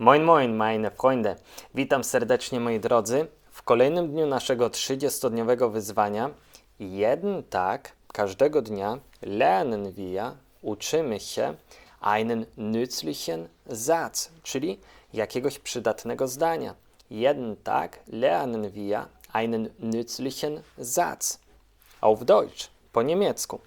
Moin moin, meine Freunde. Witam serdecznie moi drodzy. W kolejnym dniu naszego 30-dniowego wyzwania, jeden tak, każdego dnia, lernen wir, uczymy się einen nützlichen Satz, czyli jakiegoś przydatnego zdania. Jeden tak lernen wir einen nützlichen Satz. Auf Deutsch, po niemiecku.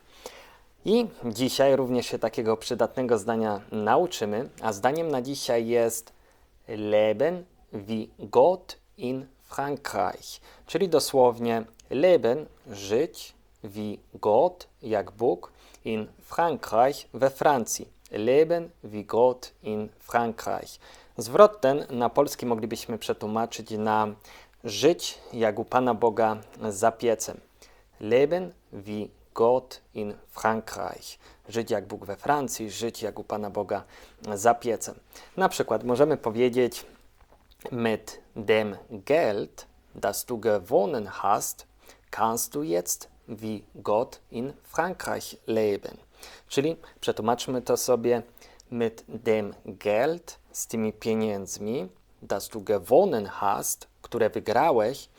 I dzisiaj również się takiego przydatnego zdania nauczymy, a zdaniem na dzisiaj jest Leben wie Gott in Frankreich, czyli dosłownie Leben, żyć, wie Gott, jak Bóg, in Frankreich, we Francji. Leben wie Gott in Frankreich. Zwrot ten na polski moglibyśmy przetłumaczyć na żyć jak u Pana Boga za piecem. Leben wie Gott in Frankreich. Żyć jak Bóg we Francji, żyć jak u Pana Boga za piecem. Na przykład możemy powiedzieć mit dem Geld, das du gewonnen hast, kannst du jetzt wie Gott in Frankreich leben. Czyli przetłumaczmy to sobie mit dem Geld, z tymi pieniędzmi, das du gewonnen hast, które wygrałeś,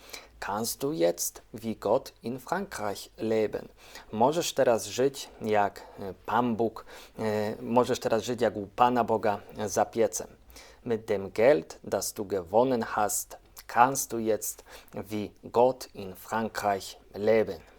kannst du jetzt wie Gott in Frankreich leben. Możesz teraz żyć jak e, Pan Bóg, e, możesz teraz żyć jak u Pana Boga za piecem. Mit dem Geld, das du gewonnen hast, kannst du jetzt wie Gott in Frankreich leben.